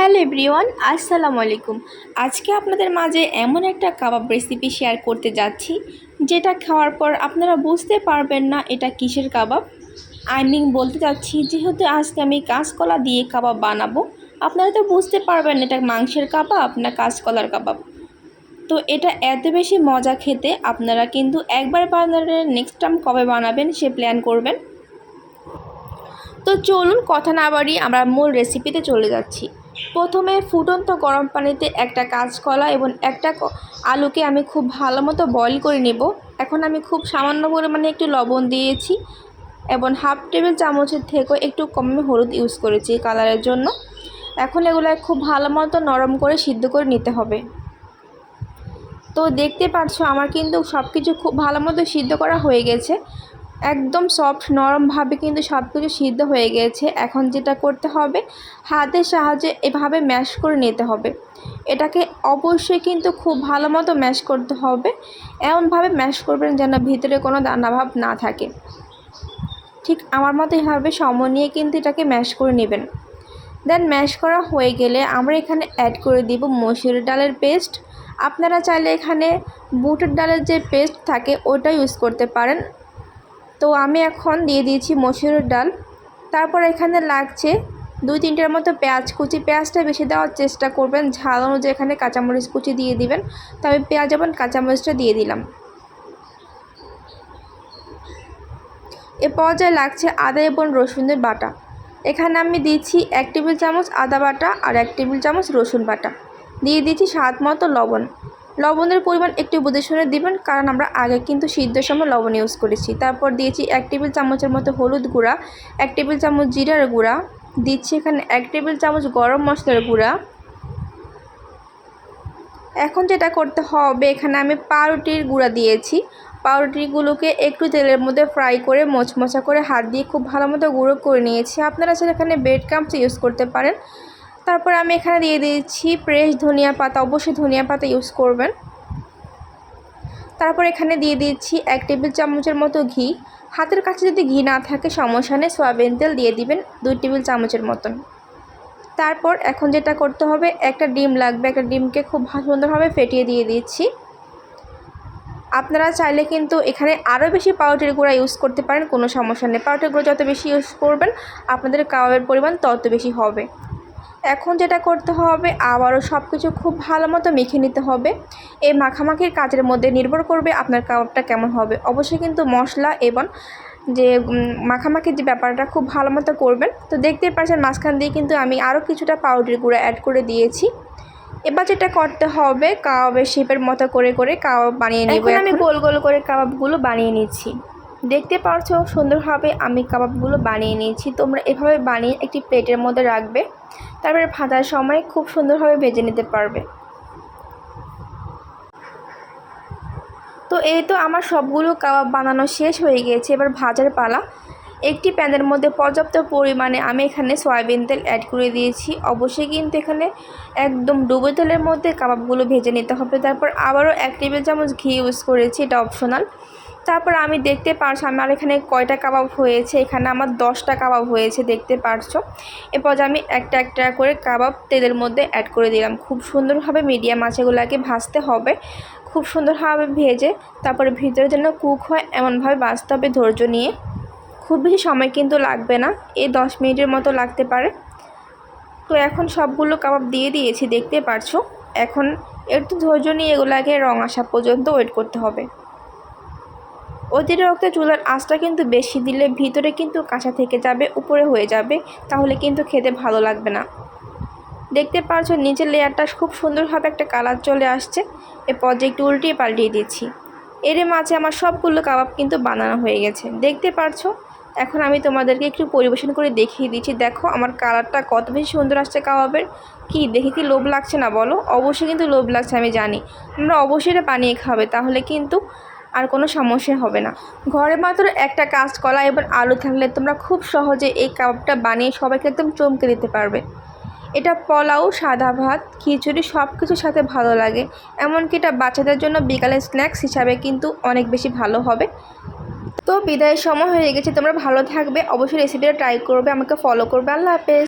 Hello everyone, আসসালামু আলাইকুম। আজকে আপনাদের মাঝে এমন একটা কাবাব রেসিপি শেয়ার করতে যাচ্ছি, যেটা খাওয়ার পর আপনারা বুঝতে পারবেন না এটা কিসের কাবাব। আই মিন বলতে চাচ্ছি, যেহেতু আজকে আমি কাঁচকলা দিয়ে কাবাব বানাবো, আপনারা তো বুঝতে পারবেন এটা মাংসের কাবাব না কাঁচকলার কাবাব। তো এটা এত বেশি মজা খেতে, আপনারা কিন্তু একবার বানালে নেক্সট টাইম কবে বানাবেন সে প্ল্যান করবেন। তো চলুন কথা না বাড়িয়ে আমরা মূল রেসিপিতে চলে যাচ্ছি। প্রথমে ফুটন্ত গরম পানিতে একটা কাঁচকলা এবং একটা আলুকে আমি খুব ভালো মতো বয়ল করে নেব। এখন আমি খুব সামান্য পরিমাণে একটু লবণ দিয়েছি এবং হাফ টেবিল চামচের থেকেও একটু কম হলুদ ইউজ করেছি কালারের জন্য। এখন এগুলো খুব ভালো মতো নরম করে সিদ্ধ করে নিতে হবে। তো দেখতে পাচ্ছ আমার কিন্তু সব কিছু খুব ভালো মতো সিদ্ধ করা হয়ে গেছে। একদম সফট নরমভাবে কিন্তু সব কিছু সিদ্ধ হয়ে গেছে। এখন যেটা করতে হবে, হাতের সাহায্যে এভাবে ম্যাশ করে নিতে হবে। এটাকে অবশ্যই কিন্তু খুব ভালো মতো ম্যাশ করতে হবে। এমনভাবে ম্যাশ করবেন যেন ভিতরে কোনো দানাভাব না থাকে। ঠিক আমার মতো এভাবে সময় নিয়ে কিন্তু এটাকে ম্যাশ করে নেবেন। দেন ম্যাশ করা হয়ে গেলে আমরা এখানে অ্যাড করে দিব মসুর ডালের পেস্ট আপনারা চাইলে এখানে বুটের ডালের যে পেস্ট থাকে ওটা ইউজ করতে পারেন। তো আমি এখন দিয়ে দিয়েছি মসুরের ডাল। তারপর এখানে লাগছে দুই তিনটের মতো পেঁয়াজ কুচি। পেঁয়াজটা বেশি দেওয়ার চেষ্টা করবেন, ঝাল অনুযায়ী এখানে কাঁচামরিচ কুচি দিয়ে দিবেন। তো আমি পেঁয়াজ এবং কাঁচামরিচটা দিয়ে দিলাম। এ পর্যায়ে লাগছে আদা এবং রসুনের বাটা। এখানে আমি দিচ্ছি এক টেবিল চামচ আদা বাটা আর এক টেবিল চামচ রসুন বাটা। দিয়ে দিচ্ছি স্বাদ মতো লবণ। লবণের পরিমাণ একটু বুঝে শুনে দিবেন, কারণ আমরা আগে কিন্তু সিদ্ধর সময় লবণ ইউজ করেছি। তারপর দিয়েছি এক টেবিল চামচের মতো হলুদ গুঁড়া, এক টেবিল চামচ জিরার গুঁড়া, দিচ্ছি এখানে এক টেবিল চামচ গরম মশলার গুঁড়া। এখন যেটা করতে হবে, এখানে আমি পাউরুটির গুঁড়া দিয়েছি। পাউরুটিগুলোকে একটু তেলের মধ্যে ফ্রাই করে মোচমোচা করে হাত দিয়ে খুব ভালো মতো গুঁড়ো করে নিয়েছি। আপনারা সেটা এখানে ব্রেড ক্রাম্পস ইউজ করতে পারেন। তারপর আমি এখানে দিয়ে দিয়েছি ফ্রেশ ধনিয়া পাতা, অবশ্যই ধনিয়া পাতা ইউজ করবেন। তারপর এখানে দিয়ে দিচ্ছি এক টেবিল চামচের মতো ঘি। হাতের কাছে যদি ঘি না থাকে, সমস্যা নেই, সয়াবিন তেল দিয়ে দিবেন দুই টেবিল চামচের মতন। তারপর এখন যেটা করতে হবে, একটা ডিম লাগবে, একটা ডিমকে খুব সুন্দরভাবে ফেটিয়ে দিয়ে দিচ্ছি আপনারা চাইলে কিন্তু এখানে আরও বেশি পাউডার গুঁড়া ইউজ করতে পারেন, কোনো সমস্যা নেই। পাউডার গুঁড়ো যত বেশি ইউজ করবেন, আপনাদের কাবাবের পরিমাণ তত বেশি হবে। এখন যেটা করতে হবে আবারও সব কিছু খুব ভালো মতো মেখে নিতে হবে। এই মাখামাখির কাজের মধ্যে নির্ভর করবে আপনার কাবাবটা কেমন হবে। অবশ্যই কিন্তু মশলা এবং যে মাখামাখির যে ব্যাপারটা খুব ভালো মতো করবেন। তো দেখতেই পাচ্ছেন মাঝখান দিয়ে কিন্তু আমি আরও কিছুটা পাউডার গুঁড়ো অ্যাড করে দিয়েছি। এবার যেটা করতে হবে কাবাবের শেপের মতো করে করে কাবাব বানিয়ে নেব এখন আমি গোল গোল করে কাবাবগুলো বানিয়ে নিচ্ছি। দেখতে পারছ সুন্দরভাবে আমি কাবাবগুলো বানিয়ে নিয়েছি। তোমরা এভাবে বানিয়ে একটি প্লেটের মধ্যে রাখবে। তারপরে ভাজার সময় খুব সুন্দরভাবে ভেজে নিতে পারবে। তো এই তো আমার সবগুলো কাবাব বানানো শেষ হয়ে গিয়েছে। এবার ভাজার পালা। একটি প্যানের মধ্যে পর্যাপ্ত পরিমাণে আমি এখানে সয়াবিন তেল অ্যাড করে দিয়েছি। অবশ্যই কিন্তু এখানে একদম ডুবো তেলের মধ্যে কাবাবগুলো ভেজে নিতে হবে। তারপর আবারও এক টেবিল চামচ ঘি ইউজ করেছি, এটা অপশনাল তারপর আমি দেখতে পারছ, আমার এখানে কয়টা কাবাব হয়েছে, এখানে আমার দশটা কাবাব হয়েছে, দেখতে পারছ। এরপর আমি একটা একটা করে কাবাব তেলের মধ্যে অ্যাড করে দিলাম। খুব সুন্দরভাবে মিডিয়াম আঁচেগুলোকে ভাজতে হবে, খুব সুন্দরভাবে ভেজে, তারপরে ভিতরে যেন কুক হয় এমনভাবে ভাজতে হবে ধৈর্য নিয়ে। খুব বেশি সময় কিন্তু লাগবে না এই দশ মিনিটের মতো লাগতে পারে। তো এখন সবগুলো কাবাব দিয়ে দিয়েছি, দেখতে পারছ। এখন একটু ধৈর্য নিয়ে এগুলাকে রং আসা পর্যন্ত ওয়েট করতে হবে। অতিরিক্ত চুলার আঁচটা কিন্তু বেশি দিলে ভিতরে কিন্তু কাঁচা থেকে যাবে, উপরে হয়ে যাবে, তাহলে কিন্তু খেতে ভালো লাগবে না। দেখতে পারছ, নিচের লেয়ারটা খুব সুন্দরভাবে একটা কালার চলে আসছে। এ পর্যায়ে একটু উল্টিয়ে পাল্টিয়ে দিচ্ছি। এর মাঝে আমার সবগুলো কাবাব কিন্তু বানানো হয়ে গেছে। দেখতে পারছ? এখন আমি তোমাদেরকে একটু পরিবেশন করে দেখিয়ে দিচ্ছি। দেখো, আমার কালারটা কত বেশি সুন্দর আসছে কাবাবের। কি, দেখে কি লোভ লাগছে না বলো? অবশ্যই কিন্তু লোভ লাগছে, আমি জানি। আমরা অবশ্যই এটা বানিয়ে খাবে, তাহলে কিন্তু আর কোনো সমস্যা হবে না। ঘরে মাত্র একটা কাঁচকলা এবং আলু থাকলে তোমরা খুব সহজে এই কাবাবটা বানিয়ে সবাইকে একদম চমকে দিতে পারবে। এটা পোলাও, সাদা ভাত, খিচুড়ি সব কিছুর সাথে ভালো লাগে। এমনকি এটা বাচ্চাদের জন্য বিকালের স্ন্যাক্স হিসাবে কিন্তু অনেক বেশি ভালো হবে। তো বিদায়ের সময় হয়ে গেছে, তোমরা ভালো থাকবে। অবশ্যই রেসিপিটা ট্রাই করবে, আমাকে ফলো করবে। আল্লাহ হাফেজ।